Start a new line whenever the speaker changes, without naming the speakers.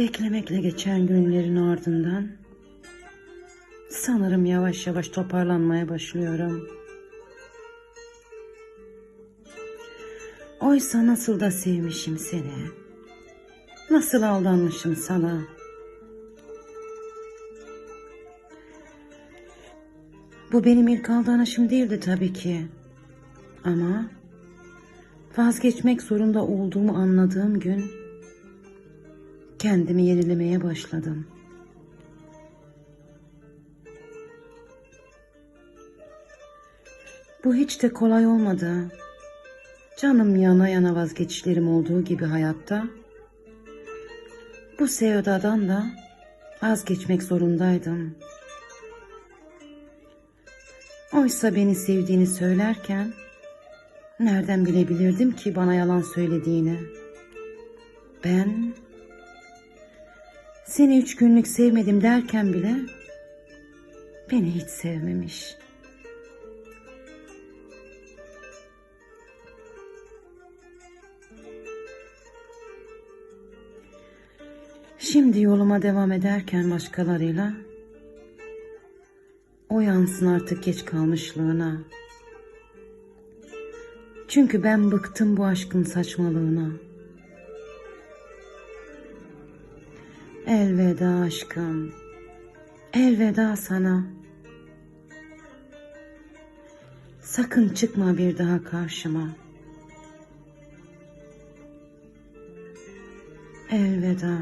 Beklemekle geçen günlerin ardından sanırım yavaş yavaş toparlanmaya başlıyorum. Oysa nasıl da sevmişim seni. Nasıl aldanmışım sana. Bu benim ilk aldanışım değildi tabii ki. Ama vazgeçmek zorunda olduğumu anladığım gün kendimi yenilemeye başladım. Bu hiç de kolay olmadı. Canım yana yana vazgeçişlerim olduğu gibi hayatta. Bu sevdadan da vazgeçmek zorundaydım. Oysa beni sevdiğini söylerken nereden bilebilirdim ki bana yalan söylediğini? Ben seni üç günlük sevmedim derken bile beni hiç sevmemiş. Şimdi yoluma devam ederken başkalarıyla o yansın artık geç kalmışlığına. Çünkü ben bıktım bu aşkın saçmalığına. Elveda aşkım. Elveda sana. Sakın çıkma bir daha karşıma. Elveda.